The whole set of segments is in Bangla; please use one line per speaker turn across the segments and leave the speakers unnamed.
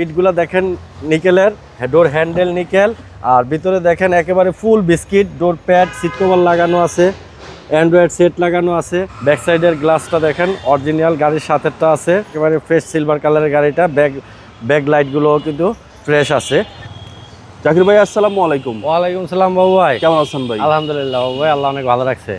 পিটগুলো দেখেন নিকেলের ডোর হ্যান্ডেল নিকেল আর ভিতরে দেখেন একেবারে full biscuit door pad seat cover লাগানো আছে অ্যান্ড্রয়েড সেট লাগানো আছে ব্যাক সাইডের গ্লাসটা দেখেন অরিজিনাল গাড়ির সাথেরটা আছে একেবারে ফ্রেশ সিলভার কালারের গাড়িটা ব্যাগ ব্যাক লাইটগুলোও কিন্তু ফ্রেশ আছে।
জাকির ভাই আসসালামু আলাইকুম।
ওয়ালাইকুম সালাম বাবু ভাই।
কেমন আছেন ভাই?
আলহামদুলিল্লাহ বাবু ভাই আল্লাহ অনেক ভালো রাখছে।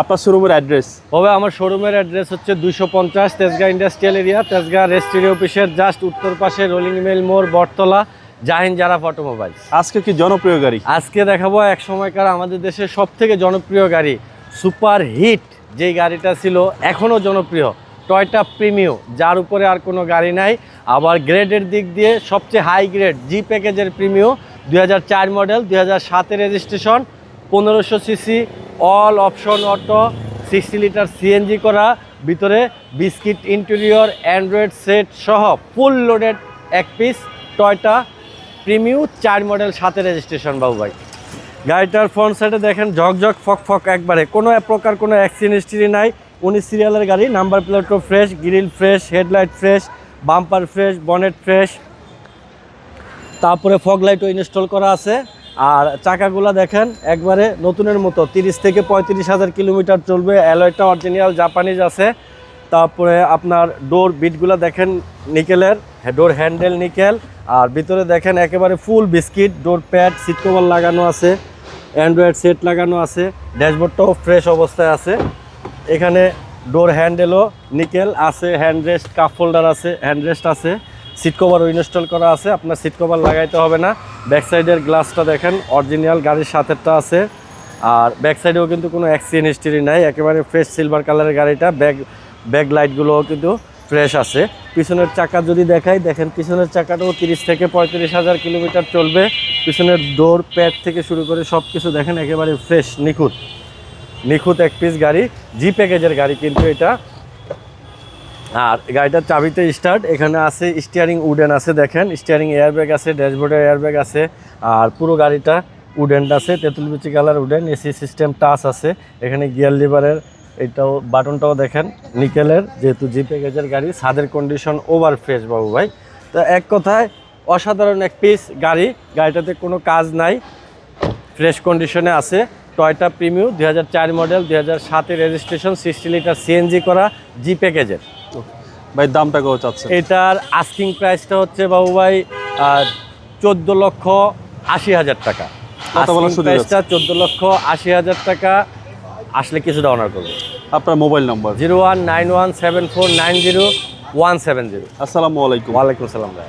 আপনার শোরুমের অ্যাড্রেস
তবে আমার শোরুমের অ্যাড্রেস হচ্ছে দুইশো পঞ্চাশ Tejgaon industrial area Tejgaon registry অফিসের জাস্ট উত্তর পাশে রোলিং মেল মোড় বটতলা জাহিন জারাফ অটোমোবাইলস
আজকে কি জনপ্রিয় গাড়ি?
আজকে দেখাবো এক সময়কার আমাদের দেশের সব থেকে জনপ্রিয় গাড়ি সুপার হিট যেই গাড়িটা ছিল এখনও জনপ্রিয় টয়টা প্রিমিও যার উপরে আর কোনো গাড়ি নাই। আবার গ্রেডের দিক দিয়ে সবচেয়ে হাই গ্রেড জি প্যাকেজের প্রিমিও দুই হাজার চার মডেল দুই হাজার সাতের রেজিস্ট্রেশন পনেরোশো CC all option auto sixty litre CNG করা, ভিতরে বিস্কিট ইন্টেরিয়র অ্যান্ড্রয়েড সেট সহ ফুল লোডেড এক পিস টয়টা প্রিমিউ চার মডেল সাথে রেজিস্ট্রেশন বাবু ভাই। গাড়িটার ফ্রন্ট সাইডে দেখেন ঝকঝক, ফক ফক একবারে। কোনো এক প্রকার কোনো অ্যাক্সিডেন্ট হিস্ট্রি নাই। উনিশ সিরিয়ালের গাড়ি number প্লেটও fresh grill fresh headlight fresh bumper fresh bonnet fresh তারপরে ফগ লাইটও ইনস্টল করা আছে। আর চাকাগুলো দেখেন, একবারে নতুনের মতো, তিরিশ থেকে পঁয়ত্রিশ হাজার কিলোমিটার চলবে। অ্যালয়টা অরিজিনাল জাপানিজ আছে। তারপরে আপনার ডোর বিটগুলো দেখেন, নিকেলের ডোর হ্যান্ডেল নিকেল। আর ভিতরে দেখেন, একেবারে full biscuit door pad seat cover লাগানো আছে অ্যান্ড্রয়েড সেট লাগানো আছে, ড্যাশবোর্ডটাও ফ্রেশ অবস্থায় আছে। এখানে ডোর হ্যান্ডেলও নিকেল আছে হ্যান্ডরেস্ট কাপ হোল্ডার আছে হ্যান্ডরেস্ট আছে। সিট কভারও ইনস্টল করা আছে, আপনার সিট কভার লাগাইতে হবে না। ব্যাক সাইডের গ্লাসটা দেখেন, অরিজিনাল গাড়ির সাথেরটা আছে। আর ব্যাক সাইডেও কিন্তু কোনো অ্যাক্সিডেন্ট হিস্ট্রি নাই, একেবারে ফ্রেশ সিলভার কালারের গাড়িটা ব্যাগ ব্যাক লাইটগুলোও কিন্তু ফ্রেশ আছে। পিছনের চাকা যদি দেখাই, দেখেন পিছনের চাকাটাও তিরিশ থেকে পঁয়ত্রিশ হাজার কিলোমিটার চলবে। পিছনের ডোর প্যাড থেকে শুরু করে সব কিছু দেখেন, একেবারে ফ্রেশ নিখুঁত। নিখুঁত এক পিস গাড়ি জি প্যাকেজের গাড়ি কিন্তু এটা। আর গাড়িটার চাবিতে স্টার্ট এখানে আছে স্টিয়ারিং উডেন আছে দেখেন স্টিয়ারিং এয়ারব্যাগ আছে ড্যাশবোর্ডের এয়ারব্যাগ আছে, আর পুরো গাড়িটা উডেন আছে, তেঁতুল বিচি colour wooden AC system touch আছে, এখানে গিয়ার লিভারের এটাও বাটনটাও দেখেন নিকেলের যেহেতু জি প্যাকেজের গাড়ি, ছাদের কন্ডিশন ওভার ফ্রেশ বাবু ভাই। তো এক কথায়, অসাধারণ এক পিস গাড়ি, গাড়িটাতে কোনো কাজ নাই ফ্রেশ কন্ডিশনে আছে। টয়টা প্রিমিউ দুই মডেল দুই হাজার সাতের রেজিস্ট্রেশন সিক্সটি লিটার সিএনজি করা জি প্যাকেজের
ভাই দামটা কত চাচ্ছেন?
এটার আস্কিং প্রাইসটা হচ্ছে বাবু ভাই চোদ্দ লক্ষ আশি হাজার টাকা? প্রাইসটা চোদ্দ লক্ষ আশি হাজার টাকা। আসলে কিছুটা অনার করব।
আপনার mobile number
zero one nine one seven four nine zero one seven zero.
আসসালামু আলাইকুম।
ওয়ালাইকুম সালাম ভাই।